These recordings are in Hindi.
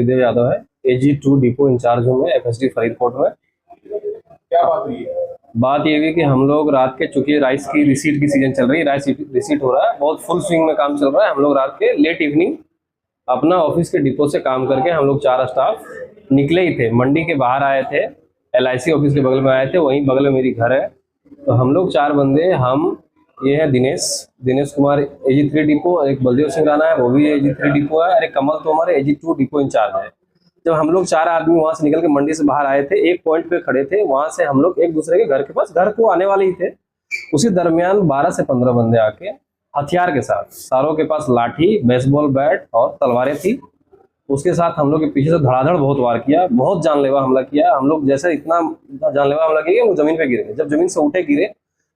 विजय यादव है। एजी टू डिपो इंचार्ज हूँ मैं एफएसडी फरीदकोट में। क्या बात हुई? है बात ये हुई कि हम लोग रात के चूँकि राइस की रिसीट की सीज़न चल रही है राइस रिसीट हो रहा है बहुत फुल स्विंग में काम चल रहा है। हम लोग रात के लेट इवनिंग अपना ऑफ़िस के डिपो से काम करके हम लोग चार स्टाफ निकले ही थे। मंडी के बाहर आए थे एल ऑफ़िस के बगल में आए थे वहीं बगल में मेरी घर है। तो हम लोग चार बंदे हम ये है Dinesh. Dinesh Kumar AG three depot एक बलदेव सिंह राणा है, वो भी एजी थ्री डिपो है। और एक Kamal Tomar AG two depot incharge है। जब हम लोग चार आदमी वहाँ से निकल के मंडी से बाहर आए थे, एक पॉइंट पे खड़े थे, वहाँ से हम लोग एक दूसरे के घर के पास, घर को आने वाले ही थे। उसी दरमियान 12 से 15 बंदे आके हथियार के साथ, सारों के पास लाठी बेसबॉल बैट और तलवारें थी। उसके साथ हम लोग के पीछे से धड़ाधड़ बहुत वार किया, बहुत जानलेवा हमला किया। हम लोग जैसे इतना जानलेवा हमला किया वो ज़मीन पे गिरे जब ज़मीन से उठे गिरे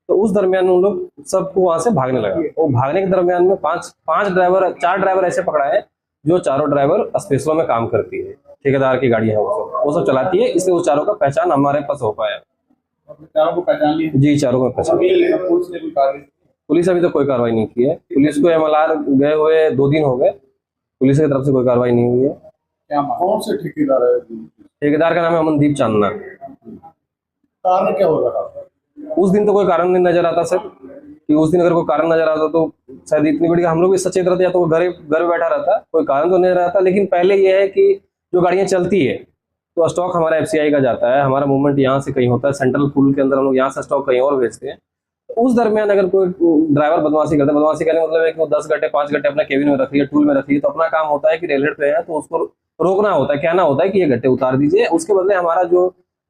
तो उस दरमियान उन लोग सबको वहाँ से भागने लगा। वो भागने के दरमियान में पाँच पाँच ड्राइवर चार ड्राइवर ऐसे पकड़ाए जो चारों ड्राइवर स्पेशलों में काम करती है। ठेकेदार की गाड़ी है वो सब। वो सब चलाती है इसलिए उस चारों का पहचान हमारे पास हो पाया। चारों को पहचान लिया जी चारों में पहचान। पुलिस अभी तो कोई कार्रवाई नहीं की है। पुलिस को एमएलआर गए हुए दो दिन हो गए। पुलिस की तरफ़ से कोई कार्रवाई नहीं हुई है। कौन से ठेकेदार है? ठेकेदार का नाम है अमनदीप चांदना। कारण क्या हो रहा था उस दिन तो कोई कारण नहीं नज़र आता, सर। कि उस दिन अगर कोई कारण नज़र आता तो शायद इतनी बड़ी हम लोग भी सचेत रहते या तो घर घर बैठा रहता, कोई कारण तो नहीं रहता। लेकिन पहले ये है कि जो गाड़ियाँ चलती है तो स्टॉक हमारा एफसीआई का जाता है। हमारा मूवमेंट यहाँ से कहीं होता है सेंट्रल पुल के अंदर हम लोग यहाँ से स्टॉक कहीं और भेजते हैं। तो उस दरमियान अगर कोई ड्राइवर बदमाशी करता है, बदमाशी करने मतलब है कि वो दस घंटे, पाँच घंटे अपने केबिन में रखिए टूल में रखिए तो अपना काम होता है कि रेलवेट पे है तो उसको रोकना होता है, कहना होता है कि ये घंटे उतार दीजिए। उसके बदले हमारा जो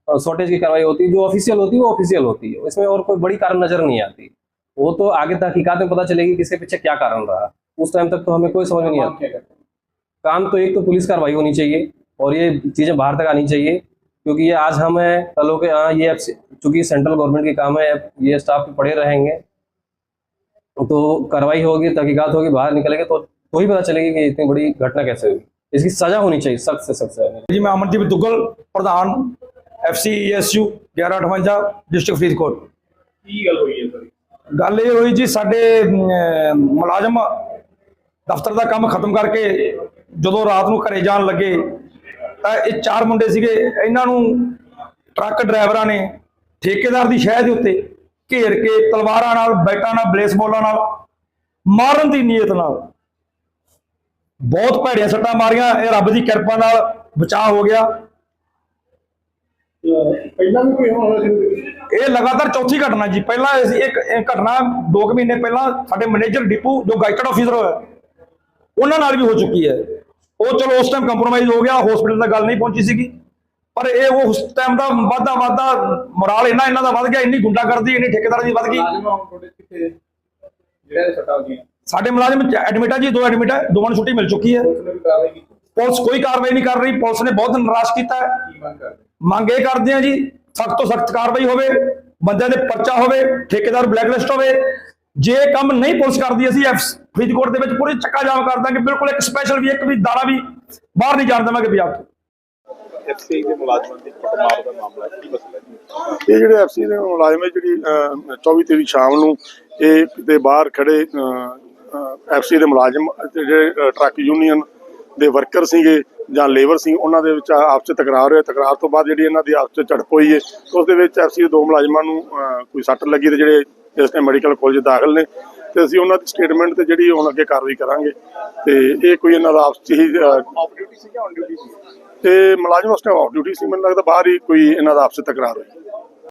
शॉर्टेज की कार्रवाई होती है। जो ऑफिशियल होती है, वो ऑफिशियल होती है। इसमें और कोई बड़ी कारण नज़र नहीं आती। वो तो आगे तहकीकात में पता चलेगी किसके पीछे क्या कारण रहा। उस टाइम तक तो हमें कोई समझ नहीं आता। काम तो एक तो पुलिस कार्रवाई होनी चाहिए और ये चीज़ें बाहर तक आनी चाहिए। क्योंकि ये आज हम हैं, कल के हाँ ये चूँकि सेंट्रल गवर्नमेंट के काम है ये स्टाफ पड़े रहेंगे। तो कार्रवाई होगी, तहकीकत होगी, बाहर निकलेंगे तो तो ही पता चलेगी कि इतनी बड़ी घटना कैसे हुई। इसकी सजा होनी चाहिए, सख्त से सख्त जी, मैं अमरदीप दुग्गल, प्रधान। ਐਫਸੀ ਈਐਸਯੂ 1158 ਡਿਸਟ੍ਰਿਕਟ ਫਰੀਦਕੋਟ ਕੀ ਗੱਲ ਹੋਈ ਹੈ ਸਰ? ਗੱਲ ਇਹ ਹੋਈ ਜੀ ਸਾਡੇ ਮੁਲਾਜ਼ਮ ਦਫ਼ਤਰ ਦਾ ਕੰਮ ਖਤਮ ਕਰਕੇ ਜਦੋਂ ਰਾਤ ਨੂੰ ਘਰੇ ਜਾਣ ਲੱਗੇ ਤਾਂ ਇਹ ਚਾਰ ਮੁੰਡੇ ਸੀਗੇ ਇਹਨਾਂ ਨੂੰ ਟਰੱਕ ਡਰਾਈਵਰਾਂ ਨੇ ਠੇਕੇਦਾਰ ਦੀ ਸ਼ਹਿ ਦੇ ਉੱਤੇ ਘੇਰ ਕੇ ਤਲਵਾਰਾਂ ਨਾਲ ਬੈਟਾਂ ਨਾਲ ਬਲੇਸਬਾਲਾਂ ਨਾਲ ਮਾਰਨ ਦੀ ਨੀਅਤ ਨਾਲ ਬਹੁਤ ਭੈੜੀਆਂ ਸੱਟਾਂ ਮਾਰੀਆਂ ਇਹ ਰੱਬ ਦੀ ਕਿਰਪਾ ਨਾਲ ਬਚਾਅ ਹੋ ਗਿਆ। ਪਹਿਲਾਂ ਵੀ ਕੋਈ ਹੋਣਾ ਸੀ? ਇਹ ਲਗਾਤਾਰ ਚੌਥੀ ਘਟਨਾ ਜੀ। ਪਹਿਲਾਂ ਅਸੀਂ ਇੱਕ ਘਟਨਾ 2 ਮਹੀਨੇ ਪਹਿਲਾਂ ਸਾਡੇ ਮੈਨੇਜਰ ਡਿਪੂ ਜੋ ਗਾਈਟਡ ਆਫੀਸਰ ਹੋਇਆ ਉਹਨਾਂ ਨਾਲ ਵੀ ਹੋ ਚੁੱਕੀ ਹੈ। ਉਹ ਚਲੋ ਉਸ ਟਾਈਮ ਕੰਪਰੋਮਾਈਜ਼ ਹੋ ਗਿਆ ਹਸਪੀਟਲ ਤੱਕ ਗੱਲ ਨਹੀਂ ਪਹੁੰਚੀ ਸੀਗੀ। ਪਰ ਇਹ ਉਹ ਉਸ ਟਾਈਮ ਦਾ ਵਾਧਾ ਵਾਧਾ ਮੋਰਾਲ ਇੰਨਾ ਇਹਨਾਂ ਦਾ ਵੱਧ ਗਿਆ ਇੰਨੀ ਗੁੰਡਾਗਰਦੀ ਇੰਨੀ ਠੇਕੇਦਾਰਾਂ ਦੀ ਵੱਧ ਗਈ। ਸਾਡੇ ਮੁਲਾਜ਼ਮ ਐਡਮਿਟ ਆ ਜੀ ਦੋ ਐਡਮਿਟ ਹੈ ਦੋਵਾਂ ਨੂੰ ਛੁੱਟੀ ਮਿਲ ਚੁੱਕੀ ਹੈ। ਪੁਲਿਸ ਕੋਈ ਕਾਰਵਾਈ ਨਹੀਂ ਕਰ ਰਹੀ ਪੁਲਿਸ ਨੇ ਬਹੁਤ ਨਿਰਾਸ਼ ਕੀਤਾ ਹੈ। ਮੰਗ ਇਹ ਕਰਦੇ ਆ ਜੀ ਸਖਤ ਤੋਂ ਸਖਤ ਕਾਰਵਾਈ ਹੋਵੇ ਬੰਦਿਆਂ ਦੇ ਪਰਚਾ ਹੋਵੇ ਠੇਕੇਦਾਰ ਬਲੈਕਲਿਸਟ ਹੋਵੇ ਜੇ ਇਹ ਕੰਮ ਨਹੀਂ ਪੁਲਿਸ ਕਰਦੀ ਅਸੀਂ ਐਫ ਫਰੀਦਕੋਟ ਦੇ ਵਿੱਚ ਪੂਰੀ ਚੱਕਾ ਜਾਮ ਕਰ ਦਾਂਗੇ ਬਿਲਕੁਲ ਇੱਕ ਸਪੈਸ਼ਲ ਵੀ ਇੱਕ ਵੀ ਦਾਣਾ ਵੀ ਬਾਹਰ ਨਹੀਂ ਜਾਣ ਦੇਵਾਂਗੇ ਪੰਜਾਬ ਤੋਂ ਐਫਸੀ ਦੇ ਮੁਲਾਜ਼ਮਾਂ ਦੀ ਕੁੱਟਮਾਰ ਦਾ ਮਾਮਲਾ ਹੈ। ਕੀ ਮਸਲਾ ਹੈ ਇਹ ਜਿਹੜੇ ਐਫਸੀ ਦੇ ਮੁਲਾਜ਼ਮ ਜਿਹੜੀ ਅਹ, 24 ਤਰੀਕ ਸ਼ਾਮ ਨੂੰ ਇਹ ਕਿਤੇ ਬਾਹਰ ਖੜੇ ਐਫਸੀ ਦੇ ਮੁਲਾਜ਼ਮ ਜਿਹੜੇ ਟਰੱਕ ਯੂਨੀਅਨ ਦੇ ਵਰਕਰ ਸੀਗੇ ਜਾਂ ਲੇਬਰ ਸੀ ਉਹਨਾਂ ਦੇ ਵਿੱਚ ਆਪਸ ਵਿੱਚ ਤਕਰਾਰ ਹੋਇਆ। ਤਕਰਾਰ ਤੋਂ ਬਾਅਦ ਜਿਹੜੀ ਇਹਨਾਂ ਦੀ ਆਪਸ ਵਿੱਚ ਝੜਪ ਹੋਈ ਹੈ ਉਸ ਦੇ ਵਿੱਚ ਐਫਸੀ ਦੇ ਮੁਲਾਜ਼ਮਾਂ ਨੂੰ ਕੋਈ ਸੱਟ ਲੱਗੀ ਤੇ ਜਿਹੜੇ ਇਸ ਟਾਈਮ ਮੈਡੀਕਲ ਕਾਲਜ ਦਾਖਲ ਨੇ ਤੇ ਅਸੀਂ ਉਹਨਾਂ ਦੀ ਸਟੇਟਮੈਂਟ ਤੇ ਜਿਹੜੀ ਹੁਣ ਅੱਗੇ ਕਾਰਵਾਈ ਕਰਾਂਗੇ। ਤੇ ਇਹ ਕੋਈ ਇਹਨਾਂ ਦਾ ਆਪਸ ਹੀ ਆਫ ਡਿਊਟੀ ਸੀ ਜਾਂ ਔਨ ਡਿਊਟੀ ਸੀ? ਤੇ ਮੁਲਾਜ਼ਮ ਉਸ ਟਾਈਮ ਆਫ ਡਿਊਟੀ ਸੀ ਮੈਨੂੰ ਲੱਗਦਾ ਬਾਹਰ ਹੀ ਕੋਈ ਇਹਨਾਂ ਦਾ ਆਪਸ ਤਕਰਾਰ ਹੋਈ।